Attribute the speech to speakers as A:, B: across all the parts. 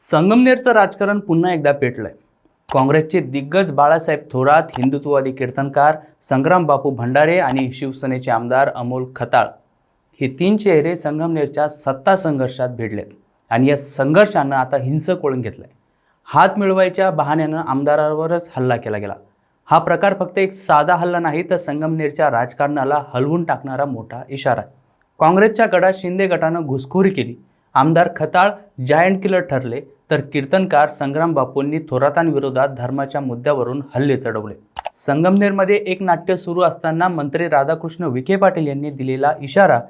A: संगमनेरचं राजकारण पुन्हा एकदा पेटलंय. काँग्रेसचे दिग्गज बाळासाहेब थोरात हिंदुत्ववादी कीर्तनकार संग्राम बापू भंडारे आणि शिवसेनेचे आमदार अमोल खताळ हे तीन चेहरे संगमनेरच्या सत्ता संघर्षात भिडलेत आणि या संघर्षानं आता हिंसक वळण घेतलंय. हात मिळवायच्या बहाण्यानं आमदारावरच हल्ला केला गेला. हा प्रकार फक्त एक साधा हल्ला नाही तर संगमनेरच्या राजकारणाला हलवून टाकणारा मोठा इशारा आहे. काँग्रेसच्या गटात शिंदे गटानं घुसखोरी केली. आमदार खताळ जायंट किलर ठरले तर कीर्तनकार संग्राम बापूंनी थोरातांविरोधात धर्माच्या मुद्द्यावरून हल्ले चढवले. संगमनेरमध्ये एक नाट्य सुरू असताना मंत्री राधाकृष्ण विखे पाटील यांनी दिलेला इशारा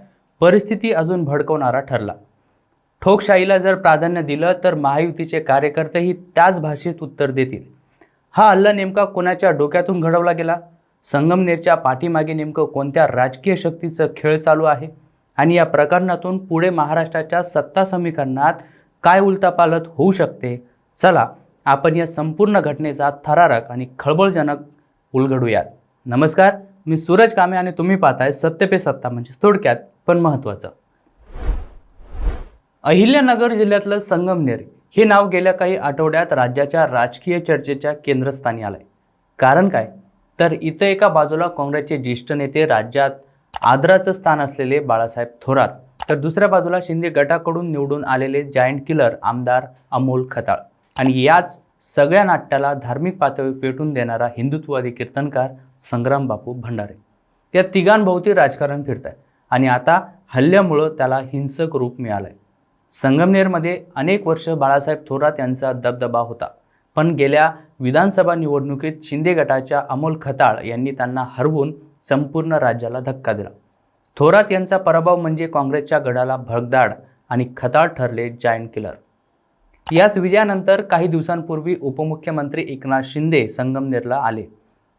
A: परिस्थिती अजून भडकवणारा ठरला. ठोकशाहीला जर प्राधान्य दिलं तर महायुतीचे कार्यकर्तेही त्याच भाषेत उत्तर देतील. हा हल्ला नेमका कोणाच्या डोक्यातून घडवला गेला? संगमनेरच्या पाठीमागे नेमकं कोणत्या राजकीय शक्तीचं खेळ चालू आहे? आणि या प्रकरणातून पुढे महाराष्ट्राच्या सत्ता समीकरणात काय उलतापालत होऊ शकते? चला आपण या संपूर्ण घटनेचा थरारक आणि खळबळजनक उलगडूयात. नमस्कार मी सूरज कामे आणि तुम्ही पाहताय सत्य पे सत्ता म्हणजे थोडक्यात पण महत्त्वाचं. अहिल्यानगर जिल्ह्यातलं संगमनेर हे नाव गेल्या काही आठवड्यात राज्याच्या राजकीय चर्चेच्या केंद्रस्थानी आलंय. कारण काय? तर इथं एका बाजूला काँग्रेसचे ज्येष्ठ नेते राज्यात आदराचं स्थान असलेले बाळासाहेब थोरात. तर दुसऱ्या बाजूला शिंदे गटाकडून निवडून आलेले जायंट किलर आमदार अमोल खताळ. आणि याच सगळ्या नाट्याला धार्मिक पातळी पेटून देणारा हिंदुत्ववादी कीर्तनकार संग्राम बापू भंडारे. या तिघांभोवती राजकारण फिरत आहे आणि आता हल्ल्यामुळं त्याला हिंसक रूप मिळालंय. संगमनेरमध्ये अनेक वर्ष बाळासाहेब थोरात यांचा दबदबा होता. पण गेल्या विधानसभा निवडणुकीत शिंदे गटाच्या अमोल खताळ यांनी त्यांना हरवून संपूर्ण राज्याला धक्का दिला. थोरात यांचा पराभव म्हणजे काँग्रेसच्या गडाला भगदाड आणि खताळ ठरले जायंट किलर. याच विजयानंतर काही दिवसांपूर्वी उपमुख्यमंत्री एकनाथ शिंदे संगमनेरला आले.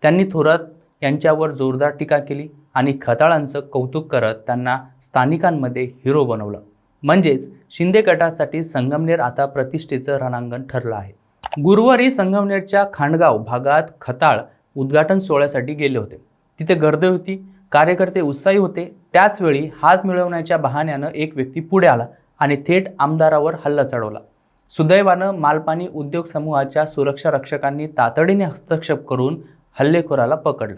A: त्यांनी थोरात यांच्यावर जोरदार टीका केली आणि खताळांचं कौतुक करत त्यांना स्थानिकांमध्ये हिरो बनवलं. म्हणजेच शिंदे गटासाठी संगमनेर आता प्रतिष्ठेचं रणांगण ठरलं आहे. गुरुवारी संगमनेरच्या खांडगाव भागात खताळ उद्घाटन सोहळ्यासाठी गेले होते. तिथे गर्दी होती कार्यकर्ते उत्साही होते. त्याचवेळी हात मिळवण्याच्या बहाण्यानं एक व्यक्ती पुढे आला आणि थेट आमदारावर हल्ला चढवला. सुदैवानं मालपाणी उद्योग समूहाच्या सुरक्षा रक्षकांनी तातडीने हस्तक्षेप करून हल्लेखोराला पकडलं.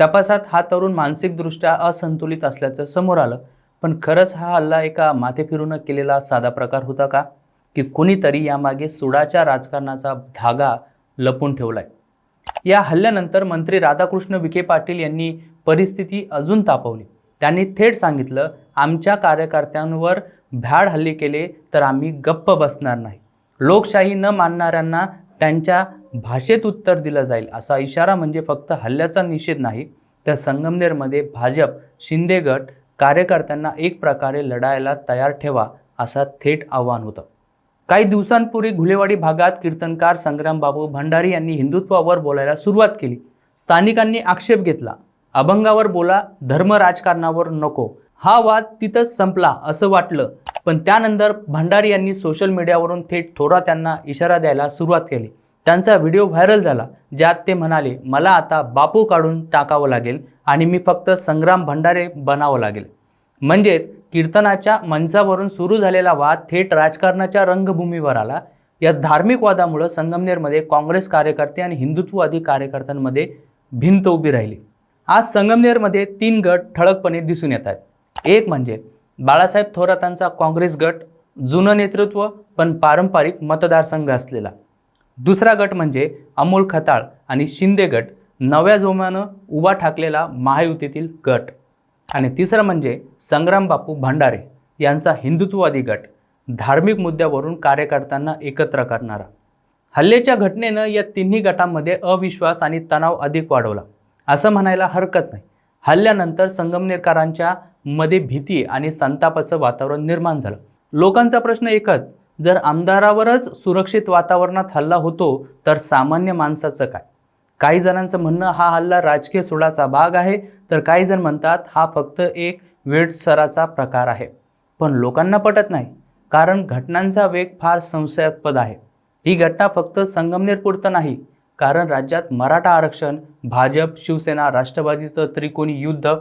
A: तपासात हा तरुण मानसिकदृष्ट्या असंतुलित असल्याचं समोर आलं. पण खरंच हा हल्ला एका माथे फिरून केलेला साधा प्रकार होता का? की कुणीतरी यामागे सुडाच्या राजकारणाचा धागा लपून ठेवलाय. या हल्ल्यानंतर मंत्री राधाकृष्ण विखे पाटील यांनी परिस्थिती अजून तापवली. त्यांनी थेट सांगितलं आमच्या कार्यकर्त्यांवर भ्याड हल्ले केले तर आम्ही गप्प बसणार नाही. लोकशाही न मानणाऱ्यांना त्यांच्या भाषेत उत्तर दिलं जाईल. असा इशारा म्हणजे फक्त हल्ल्याचा निषेध नाही तर संगमनेरमध्ये भाजप शिंदे गट कार्यकर्त्यांना एक प्रकारे लढायला तयार ठेवा असा थेट आव्हान होतं. काही दिवसांपूर्वी घुलेवाडी भागात कीर्तनकार संग्रामबाबू भंडारी यांनी हिंदुत्वावर बोलायला सुरुवात केली. स्थानिकांनी आक्षेप घेतला. अभंगावर बोला धर्म राजकारणावर नको. हा वाद तिथंच संपला असं वाटलं. पण त्यानंतर भंडारी यांनी सोशल मीडियावरून थेट थोरात यांना इशारा द्यायला सुरुवात केली. त्यांचा व्हिडिओ व्हायरल झाला ज्यात ते म्हणाले मला आता बापू काढून टाकावं लागेल आणि मी फक्त संग्राम भंडारे बनावं लागेल. म्हणजेच कीर्तनाच्या मंचावरून सुरू झालेला वाद थेट राजकारणाच्या रंगभूमीवर आला. या धार्मिक वादामुळं संगमनेरमध्ये काँग्रेस कार्यकर्ते आणि हिंदुत्ववादी कार्यकर्त्यांमध्ये भिंत उभी राहिली. आज संगमनेरमध्ये तीन गट ठळकपणे दिसून येत आहेत. एक म्हणजे बाळासाहेब थोरातांचा काँग्रेस गट जुनं नेतृत्व पण पारंपरिक मतदारसंघ असलेला. दुसरा गट म्हणजे अमोल खताळ आणि शिंदे गट नव्या जोमानं उभा ठाकलेला महायुतीतील गट. आणि तिसरं म्हणजे संग्राम बापू भंडारे यांचा हिंदुत्ववादी गट धार्मिक मुद्द्यावरून कार्यकर्त्यांना एकत्र करणारा. हल्लेच्या घटनेनं या तिन्ही गटांमध्ये अविश्वास आणि तणाव अधिक वाढवला. असं म्हणायला हरकत नाही. हल्ल्यानंतर संगमनेरकरांच्या मध्ये भीती आणि संतापाचं वातावरण निर्माण झालं. लोकांचा प्रश्न एकच जर आमदारावरच सुरक्षित वातावरणात हल्ला होतो तर सामान्य माणसाचं काय? काही जणांचं म्हणणं हा हल्ला राजकीय सुडाचा भाग आहे तर काही जण म्हणतात हा फक्त एक वेळसराचा प्रकार आहे. पण लोकांना पटत नाही कारण घटनांचा वेग फार संशयास्पद आहे. ही घटना फक्त संगमनेरपुरतं नाही कारण राज्यात मराठा आरक्षण भाजप शिवसेना राष्ट्रवादीचं त्रिकोणी युद्ध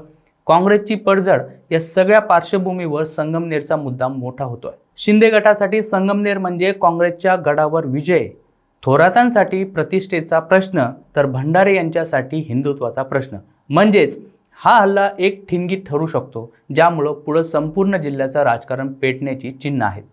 A: काँग्रेसची पडझड या सगळ्या पार्श्वभूमीवर संगमनेरचा मुद्दा मोठा होतोय. शिंदे गटासाठी संगमनेर म्हणजे काँग्रेसच्या गडावर विजय. थोरातांसाठी प्रतिष्ठेचा प्रश्न तर भंडारे यांच्यासाठी हिंदुत्वाचा प्रश्न. म्हणजेच हा हल्ला एक ठिणगी ठरू शकतो ज्यामुळं पुढं संपूर्ण जिल्ह्याचं राजकारण पेटण्याची चिन्ह आहेत.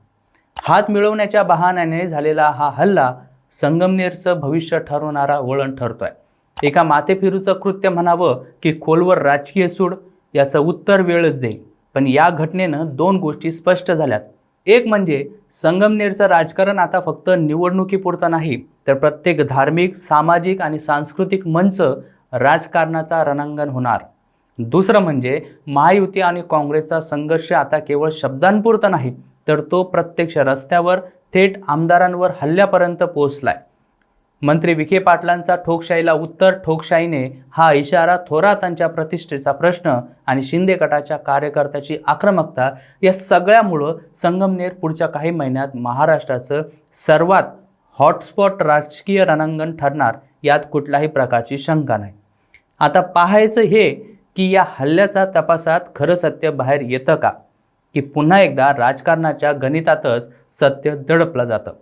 A: हात मिळवण्याच्या बहाण्याने झालेला हा हल्ला संगमनेरचं भविष्य ठरवणारा वळण ठरतोय. एका माथेफिरूचं कृत्य म्हणावं की खोलवर राजकीय सूड याचं उत्तर वेळच देईल. पण या घटनेनं दोन गोष्टी स्पष्ट झाल्यात. एक म्हणजे संगमनेरचं राजकारण आता फक्त निवडणुकीपुरतं नाही तर प्रत्येक धार्मिक सामाजिक आणि सांस्कृतिक मंच राजकारणाचा रणांगण होणार. दुसरं म्हणजे महायुती आणि काँग्रेसचा संघर्ष आता केवळ शब्दांपुरता नाही तर तो प्रत्यक्ष रस्त्यावर थेट आमदारांवर हल्ल्यापर्यंत पोहोचलाय. मंत्री विखे पाटलांचा ठोकशाहीला उत्तर ठोकशाहीने हा इशारा थोरातांच्या प्रतिष्ठेचा प्रश्न आणि शिंदे गटाच्या कार्यकर्त्याची आक्रमकता या सगळ्यामुळं संगमनेर पुढच्या काही महिन्यात महाराष्ट्राचं सर्वात हॉटस्पॉट राजकीय रणांगण ठरणार यात कुठल्याही प्रकारची शंका नाही. आता पाहायचं हे की या हल्ल्याचा तपासात खरं सत्य बाहेर येतं का? की पुन्हा एकदा राजकारणाच्या गणितातच सत्य दडपलं जातं?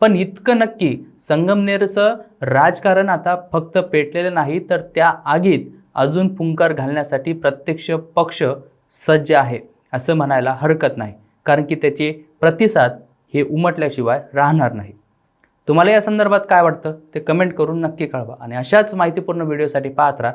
A: पण इतकं नक्की संगमनेरचं राजकारण आता फक्त पेटलेलं नाही तर त्या आगीत अजून पुंकार घालण्यासाठी प्रत्यक्ष पक्ष सज्ज आहे असं म्हणायला हरकत नाही. कारण की त्याचे प्रतिसाद हे उमटल्याशिवाय राहणार नाही. तुम्हाला या संदर्भात काय वाटतं? ते कमेंट करून नक्की कळवा. आणि अशाच माहितीपूर्ण व्हिडिओसाठी पाहत राहा.